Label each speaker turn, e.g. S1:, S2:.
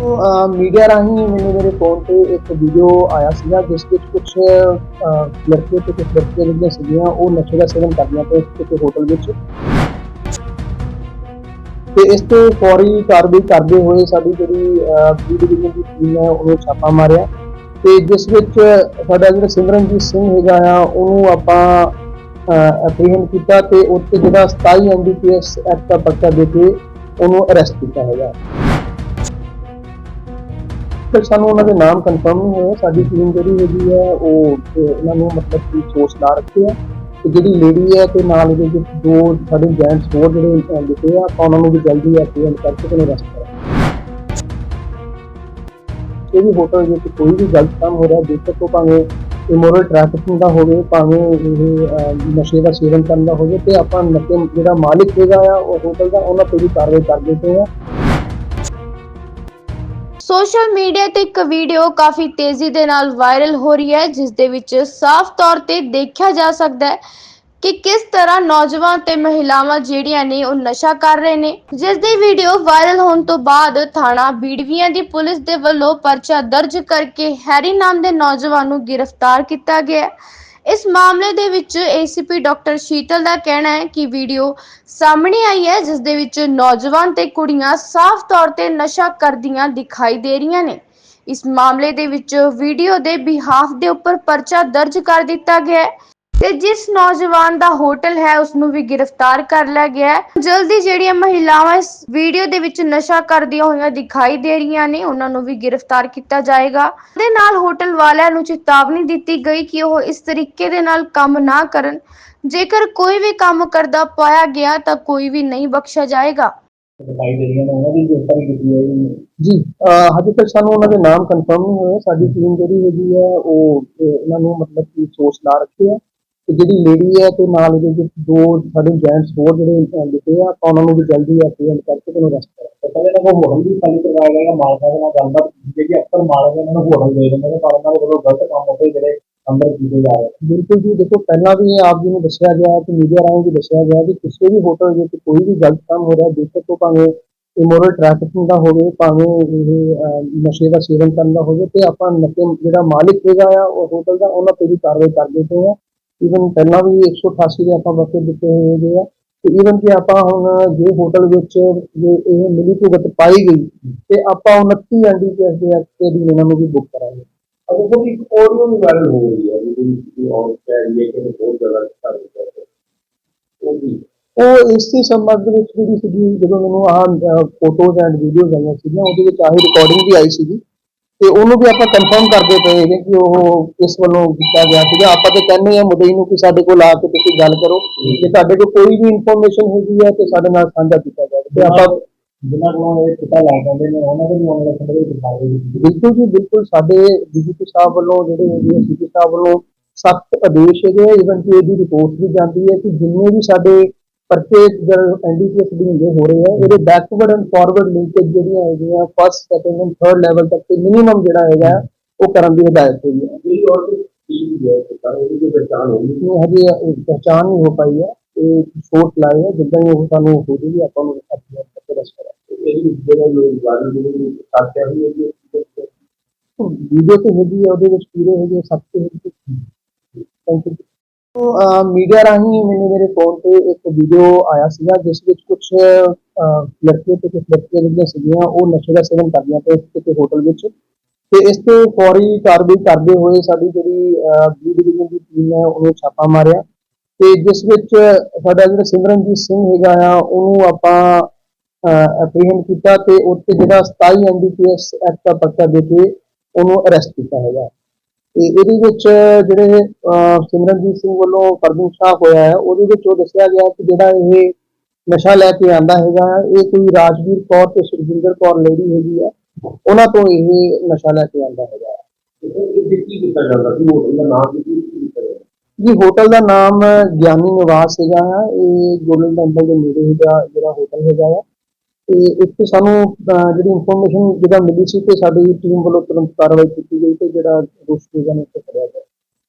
S1: Media ਰਾਹੀਂ ਮੈਨੂੰ ਮੇਰੇ ਫੋਨ ਤੇ ਇੱਕ ਵੀਡੀਓ ਆਇਆ ਸੀਗਾ, ਜਿਸ ਵਿੱਚ ਕੁਝ ਲੜਕੇ ਤੇ ਕੁਝ ਲੜਕੀਆਂ ਜਿਹੜੀਆਂ ਸੀਗੀਆਂ, ਉਹ ਨਸ਼ੇ ਦਾ ਸੇਵਨ ਕਰਦੀਆਂ ਪਏ ਕਿਸੇ ਹੋਟਲ ਵਿੱਚ। ਤੇ ਇਸ ਤੇ ਫੌਰੀ ਕਾਰਵਾਈ ਕਰਦੇ ਹੋਏ ਸਾਡੀ ਜਿਹੜੀ ਬੀ ਡਿਵੀਜ਼ਨ ਦੀ ਟੀਮ ਹੈ, ਉਹਨੇ ਛਾਪਾ ਮਾਰਿਆ। ਤੇ ਜਿਸ ਵਿੱਚ ਸਾਡਾ ਜਿਹੜਾ ਸਿਮਰਨਜੀਤ ਸਿੰਘ ਹੈਗਾ ਆ, ਉਹਨੂੰ ਆਪਾਂ ਐਪਰੀਹੈਂਡ ਕੀਤਾ ਤੇ ਉੱਤੇ ਜਿਹੜਾ 27 ਐਨਡੀਪੀਐਸ ਐਕਟ ਦਾ ਪਰਚਾ ਦੇ ਕੇ ਉਹਨੂੰ ਅਰੈਸਟ ਕੀਤਾ ਹੈਗਾ। ਫਿਰ ਸਾਨੂੰ ਉਹਨਾਂ ਦੇ ਨਾਮ ਕਨਫਰਮ ਨਹੀਂ ਹੋਏ। ਸਾਡੀ ਟੀਮ ਜਿਹੜੀ ਹੈਗੀ ਹੈ ਉਹ ਉਹਨਾਂ ਨੂੰ ਮਤਲਬ ਕਿ ਸੋਚ ਲਾ ਰੱਖੀ ਹੈ ਤੇ ਜਿਹੜੀ ਲੇਡੀ ਹੈ, ਤੇ ਨਾਲ ਇਹਦੇ ਵਿੱਚ ਦੋ ਸਾਡੇ ਜੈਂਟਸ ਹੋਰ ਜਿਹੜੇ ਲਿਖੇ ਆ, ਆਪਾਂ ਉਹਨਾਂ ਨੂੰ ਵੀ ਜਲਦੀ ਐਪਰੀਹੈਂਡ ਕਰਕੇ ਤੇ ਅਰੈਸਟ ਕਰਾਂਗੇ। ਇਹ ਵੀ ਹੋਟਲ ਵਿੱਚ ਕੋਈ ਵੀ ਗਲਤ ਕੰਮ ਹੋ ਰਿਹਾ ਬੇਸ਼ੱਕ ਉਹ ਭਾਵੇਂ ਇਮੋਰਲ ਟ੍ਰੈਫਿਕਿੰਗ ਦਾ ਹੋਵੇ, ਭਾਵੇਂ ਇਹ ਨਸ਼ੇ ਦਾ ਸੇਵਨ ਕਰਨ ਦਾ ਹੋਵੇ, ਤੇ ਆਪਾਂ ਨਸ਼ੇ ਜਿਹੜਾ ਮਾਲਿਕ ਹੈਗਾ ਆ, ਉਹ ਹੋਟਲ ਦਾ, ਉਹਨਾਂ ਤੇ ਵੀ ਕਾਰਵਾਈ ਕਰ ਦਿੱਤੇ ਆ।
S2: ਸੋਸ਼ਲ ਮੀਡੀਆ ਤੇ ਇੱਕ ਵੀਡੀਓ ਕਾਫੀ ਤੇਜ਼ੀ ਦੇ ਨਾਲ ਵਾਇਰਲ ਹੋ ਰਹੀ ਹੈ, ਜਿਸ ਦੇ ਵਿੱਚ ਸਾਫ਼ ਤੌਰ ਤੇ ਦੇਖਿਆ ਜਾ ਸਕਦਾ ਹੈ ਕਿ ਕਿਸ ਤਰ੍ਹਾਂ ਨੌਜਵਾਨ ਤੇ ਮਹਿਲਾਵਾਂ ਜਿਹੜੀਆਂ ਨੇ ਉਹ ਨਸ਼ਾ ਕਰ ਰਹੇ ਨੇ। ਜਿਸ ਦੀ ਵੀਡੀਓ ਵਾਇਰਲ ਹੋਣ ਤੋਂ ਬਾਅਦ ਥਾਣਾ ਬੀੜਵੀਆਂ ਦੀ ਪੁਲਿਸ ਦੇ ਵੱਲੋਂ ਪਰਚਾ ਦਰਜ ਕਰਕੇ ਹੈਰੀ ਨਾਮ ਦੇ ਨੌਜਵਾਨ ਨੂੰ ਗ੍ਰਿਫਤਾਰ ਕੀਤਾ ਗਿਆ ਹੈ। ਇਸ ਮਾਮਲੇ ਦੇ ਵਿੱਚ ਏਸੀਪੀ ਡਾਕਟਰ ਸ਼ੀਤਲ ਦਾ ਕਹਿਣਾ ਹੈ ਕਿ ਵੀਡੀਓ ਸਾਹਮਣੇ ਆਈ ਹੈ, ਜਿਸ ਦੇ ਵਿੱਚ ਨੌਜਵਾਨ ਤੇ ਕੁੜੀਆਂ ਸਾਫ਼ ਤੌਰ ਤੇ ਨਸ਼ਾ ਕਰਦੀਆਂ ਦਿਖਾਈ ਦੇ ਰਹੀਆਂ ਨੇ। ਇਸ ਮਾਮਲੇ ਦੇ ਵਿੱਚ ਵੀਡੀਓ ਦੇ ਬਿਹਾਫ ਦੇ ਉੱਪਰ ਪਰਚਾ ਦਰਜ ਕਰ ਦਿੱਤਾ ਗਿਆ ਹੈ। ਤੇ ਜਿਸ ਨੌਜਵਾਨ ਦਾ ਹੋਟਲ ਹੈ ਉਸ ਨੂੰ ਵੀ ਗ੍ਰਿਫਤਾਰ ਕਰ ਲਿਆ ਗਿਆ ਹੈ। ਜਲਦੀ ਜਿਹੜੀਆਂ ਮਹਿਲਾਵਾਂ ਇਸ ਵੀਡੀਓ ਦੇ ਵਿੱਚ ਨਸ਼ਾ ਕਰਦੀਆਂ ਹੋਈਆਂ ਦਿਖਾਈ ਦੇ ਰਹੀਆਂ ਨੇ ਉਹਨਾਂ ਨੂੰ ਵੀ ਗ੍ਰਿਫਤਾਰ ਕੀਤਾ ਜਾਏਗਾ। ਦੇ ਨਾਲ ਹੋਟਲ ਵਾਲਿਆਂ ਨੂੰ ਚੇਤਾਵਨੀ ਦਿੱਤੀ ਗਈ ਕਿ ਉਹ ਇਸ ਤਰੀਕੇ ਦੇ ਨਾਲ ਕੰਮ ਨਾ ਕਰਨ। ਜੇਕਰ ਕੋਈ ਵੀ ਕੰਮ ਕਰਦਾ ਪਾਇਆ ਗਿਆ ਤਾਂ ਕੋਈ ਵੀ ਨਹੀਂ ਬਖਸ਼ਿਆ ਜਾਏਗਾ।
S3: ਦਿਖਾਈ ਦੇ ਰਹੀਆਂ ਨੇ ਉਹਨਾਂ ਦੀ ਗ੍ਰਿਫਤਾਰੀ ਕੀਤੀ ਹੈ। ਜੀ
S1: ਅਹ ਹਜੇ ਤੱਕ ਸਾਨੂੰ ਉਹਨਾਂ ਦੇ ਨਾਮ ਕਨਫਰਮ ਨਹੀਂ ਹੋਏ। ਸਾਡੀ ਟੀਮ ਜਿਹੜੀ ਹੈਗੀ ਹੈ ਉਹ ਅਹ, ਇਹਨਾਂ ਨੂੰ ਮਤਲਬ ਕਿ ਸੋਚ ਲਾ ਰੱਖੀ ਹੈ। ਤੇ ਜਿਹੜੀ ਲੇਡੀ ਹੈ ਤੇ ਨਾਲ ਇਹਦੇ ਵਿੱਚ ਦੋ ਸਾਡੇ ਜੈਂਟਸ ਹੋਰ ਜਿਹੜੇ ਅਹ, ਲਿਖੇ ਆ ਆਪਾਂ ਉਹਨਾਂ ਨੂੰ ਵੀ ਜਲਦੀ ਐਕਸੀਡੈਂਟ ਕਰਕੇ ਤੁਹਾਨੂੰ ਰੈਸਟ ਕਰਾਂਗੇ
S3: ਪਤਾ ਨਹੀਂ ਉਹ ਹੋਟਲ ਵੀ ਖਾਲੀ ਕਰਵਾਇਆ ਗਿਆ ਮਾਲਕਾਂ ਦੇ ਨਾਲ ਗੱਲਬਾਤ ਕੀਤੀ ਕਿ ਅਕਸਰ ਮਾਲਕ ਇਹਨਾਂ ਨੂੰ ਹੋਟਲ ਦੇ ਦਿੰਦੇ ਨੇ ਪਰ ਉਹਨਾਂ ਦੇ ਵੱਲੋਂ ਗਲਤ ਕੰਮ ਹੋਵੇ ਜਿਹੜੇ ਅੰਦਰ ਕੀਤੇ ਜਾ ਰਹੇ ਨੇ।
S1: ਬਿਲਕੁਲ ਜੀ ਦੇਖੋ ਪਹਿਲਾਂ ਵੀ ਇਹ ਆਪ ਜੀ ਨੂੰ ਦੱਸਿਆ ਗਿਆ ਕਿ ਮੀਡੀਆ ਰਾਹੀਂ ਵੀ ਦੱਸਿਆ ਗਿਆ ਕਿ ਕਿਸੇ ਵੀ ਹੋਟਲ ਵਿੱਚ ਕੋਈ ਵੀ ਗਲਤ ਕੰਮ ਹੋ ਰਿਹਾ ਬੇਸ਼ੱਕ ਉਹ ਭਾਵੇਂ ਇਮੋਰਲ ਟ੍ਰੈਫਿਕਿੰਗ ਦਾ ਹੋਵੇ ਭਾਵੇਂ ਇਹ ਨਸ਼ੇ ਦਾ ਸੇਵਨ ਕਰਨ ਦਾ ਹੋਵੇ ਤੇ ਆਪਾਂ ਨਸ਼ੇ ਜਿਹੜਾ ਮਾਲਿਕ ਹੈਗਾ ਆ ਉਹ ਹੋਟਲ ਦਾ ਉਹਨਾਂ ਤੇ ਵੀ ਕਾਰਵਾਈ ਕਰਦੇ ਦਿੱਤੇ ਆ। ਈਵਨ ਪਹਿਲਾਂ ਵੀ 188 ਦੇ ਆਪਾਂ ਵਕਤ ਦਿੱਤੇ ਹੋਏ ਹੈਗੇ ਆ। ਤੇ ਈਵਨ ਕਿ ਆਪਾਂ ਹੁਣ ਜੇ ਹੋਟਲ ਵਿੱਚ ਜੇ ਇਹ ਮਿਲੀ ਭੁਗਤ ਪਾਈ ਗਈ ਤੇ ਆਪਾਂ 29 ਐਨਡੀਪੀਐਸ ਦੇ ਐਕਟ ਦੇ ਅਧੀਨ ਇਹਨਾਂ ਨੂੰ ਵੀ ਬੁੱਕ ਕਰਾਂਗੇ।
S3: ਅਗਰ ਕੋਈ ਇੱਕ ਆਡੀਓ ਵੀ ਵਾਇਰਲ ਹੋ ਰਹੀ ਹੈ ਜਿਹਦੀ ਕਿ ਔਰ ਕਹਿ ਰਹੀ ਹੈ ਕਿ ਬਹੁਤ ਜ਼ਿਆਦਾ ਰਿਹਾ ਹੈ ਉਹ ਵੀ
S1: ਉਹ ਇਸ ਦੇ ਸੰਬੰਧ ਵਿੱਚ ਜਿਹੜੀ ਸੀਗੀ ਜਦੋਂ ਮੈਨੂੰ ਆਹ ਫੋਟੋਜ਼ ਐਂਡ ਵੀਡੀਓਜ਼ ਆਈਆਂ ਸੀਗੀਆਂ ਉਹਦੇ ਵਿੱਚ ਆਹੀ ਰਿਕਾਰਡਿੰਗ ਵੀ ਆਈ ਸੀਗੀ। ਤੇ ਉਹਨੂੰ ਵੀ ਆਪਾਂ ਕਨਫਰਮ ਕਰਦੇ ਪਏ ਹੈਗੇ ਕਿ ਉਹ ਇਸ ਵੱਲੋਂ ਕੀਤਾ ਗਿਆ ਸੀਗਾ। ਆਪਾਂ ਤੇ ਕਹਿੰਦੇ ਆ ਮੁੰਡੇ ਨੂੰ ਕਿ ਸਾਡੇ ਕੋਲ ਆ ਕੇ ਤੁਸੀਂ ਗੱਲ ਕਰੋ। ਜੇ ਤੁਹਾਡੇ ਕੋਲ ਕੋਈ ਵੀ ਇਨਫੋਰਮੇਸ਼ਨ ਹੈਗੀ ਹੈ ਤੇ ਸਾਡੇ ਨਾਲ ਸਾਂਝਾ ਕੀਤਾ ਜਾਵੇ। ਤੇ ਆਪਾਂ
S3: ਜਿਨ੍ਹਾਂ ਕੋਲੋਂ ਇਹ ਪਤਾ ਲੈ ਜਾਂਦੇ ਨੇ ਉਹਨਾਂ ਦੇ ਵੀ ਵਾਲੇ ਸਮੇਂ ਵਿੱਚ ਦਿਖਾਈ ਦੇ
S1: ਬਿਲਕੁਲ ਜੀ ਬਿਲਕੁਲ ਸਾਡੇ ਡੀਜੀਪੀ ਸਾਹਿਬ ਵੱਲੋਂ ਜਿਹੜੇ ਹੈਗੇ ਸੀਪੀ ਸਾਹਿਬ ਵੱਲੋਂ ਸਖਤ ਆਦੇਸ਼ ਹੈਗੇ ਈਵਨ ਕਿ ਇਹਦੀ ਰਿਪੋਰਟ ਵੀ ਜਾਂਦੀ ਹੈ ਕਿ ਜਿੰਨੇ ਵੀ ਸਾਡੇ ਪਰਚੇ ਐਨਡੀਪੀਐਸ ਦੇ ਹੁੰਦੇ ਹੋ ਰਹੇ ਆ ਇਹਦੇ ਬੈਕਵਰਡ ਐਂਡ ਫਾਰਵਰਡ ਲਿੰਕੇਜ ਜਿਹੜੀਆਂ ਹੈਗੀਆਂ first second and third level ਤੱਕ ਤੇ ਮਿਨੀਮਮ ਜਿਹੜਾ ਹੈਗਾ ਉਹ ਕਰਨ ਦੀ ਹਦਾਇਤ ਹੋਈ ਹੈ
S3: ਜਿਹੜੀ ਔਰ ਵੀ ਟੀਮ ਹੈ ਤਾਂ ਉਹਦੀ ਕੋਈ ਪਛਾਣ ਹੋਈ
S1: ਇਹ ਹਜੇ ਪਛਾਣ ਨਹੀਂ ਹੋ ਪਾਈ ਹੈ ਇਹ ਸੋਚ ਲਾਏ ਹੈ ਜਿੱਦਾਂ ਹੀ ਉਹ ਸਾਨੂੰ ਹੋ ਜੂਗੀ ਆਪਾਂ ਨੂੰ ਆਪਣੇ ਤੱਕ ਰਸ ਕਰਾਂਗੇ।
S3: ਇਹਦੀ ਜਿਹੜੇ ਲੋਕ ਜਿਹੜੀ ਸਾਥਿਆ ਹੋਈ ਹੈ
S1: ਵੀਡੀਓ ਤੇ ਹੈਗੀ ਹੈ ਉਹਦੇ ਵਿੱਚ ਪੂਰੇ ਹੈਗੇ ਸਭ ਤੇ ਹੈਗੇ ਥੈਂਕ ਯੂ ਮੀਡੀਆ ਰਾਹੀਂ ਮੈਨੂੰ ਮੇਰੇ ਫੋਨ ਤੇ ਇੱਕ ਵੀਡੀਓ ਆਇਆ ਸੀਗਾ, ਜਿਸ ਵਿੱਚ ਕੁਝ ਲੜਕੇ ਤੇ ਕੁਝ ਲੜਕੀਆਂ ਜਿਹੜੀਆਂ ਸੀਗੀਆਂ, ਉਹ ਨਸ਼ੇ ਦਾ ਸੇਵਨ ਕਰਦੀਆਂ ਪਏ ਸੀ ਕਿਸੇ ਹੋਟਲ ਵਿੱਚ। ਤੇ ਇਸ ਤੇ ਫੌਰੀ ਕਾਰਵਾਈ ਕਰਦੇ ਹੋਏ ਸਾਡੀ ਜਿਹੜੀ ਬੀ ਡਿਵੀਜ਼ਨ ਦੀ ਟੀਮ ਹੈ, ਉਹਨੇ ਛਾਪਾ ਮਾਰਿਆ। ਤੇ ਜਿਸ ਵਿੱਚ ਸਾਡਾ ਜਿਹੜਾ ਸਿਮਰਨਜੀਤ ਸਿੰਘ ਹੈਗਾ ਆ, ਉਹਨੂੰ ਆਪਾਂ ਐਪਰੀਹੈਂਡ ਕੀਤਾ ਤੇ ਉੱਤੇ ਜਿਹੜਾ 27 ਐਨਡੀਪੀਐਸ ਐਕਟ ਦਾ ਪਰਚਾ ਦੇ ਕੇ ਉਹਨੂੰ ਅਰੈਸਟ ਕੀਤਾ ਹੈਗਾ। ਤੇ ਇਹਦੇ ਵਿੱਚ ਜਿਹੜੇ ਸਿਮਰਨਜੀਤ ਸਿੰਘ ਵੱਲੋਂ ਪਰਮਿਸ਼ਨ ਹੋਇਆ ਹੈ, ਉਹਦੇ ਵਿੱਚ ਉਹ ਦੱਸਿਆ ਗਿਆ ਕਿ ਜਿਹੜਾ ਇਹ ਨਸ਼ਾ ਲੈ ਕੇ ਆਂਦਾ ਹੈਗਾ, ਇਹ ਕੋਈ ਰਾਜਵੀਰ ਕੌਰ ਤੇ ਸੁਖਜਿੰਦਰ ਕੌਰ ਲੇਡੀ ਹੈਗੀ ਆ ਉਹਨਾਂ ਤੋਂ ਇਹ ਨਸ਼ਾ ਲੈ ਕੇ ਆਂਦਾ ਹੈਗਾ। ਜੀ, ਹੋਟਲ ਦਾ ਨਾਮ ਗਿਆਨੀ ਨਿਵਾਸ ਹੈਗਾ ਆ ਇਹ ਗੋਲਡਨ ਟੈਂਪਲ ਦੇ ਨੇੜੇ ਹੈਗਾ, ਜਿਹੜਾ ਹੋਟਲ ਹੈਗਾ ਆ। ਤੇ ਇੱਥੇ ਸਾਨੂੰ ਜਿਹੜੀ ਇਨਫੋਰਮੇਸ਼ਨ ਜਿਹੜਾ ਮਿਲੀ ਸੀ ਤੇ ਸਾਡੀ ਟੀਮ ਵੱਲੋਂ ਤੁਰੰਤ ਕਾਰਵਾਈ ਕੀਤੀ ਗਈ ਤੇ ਜਿਹੜਾ ਦੋਸ਼ੀ ਹੈਗਾ ਨੇ ਉੱਤੇ ਫੜਿਆ ਗਿਆ।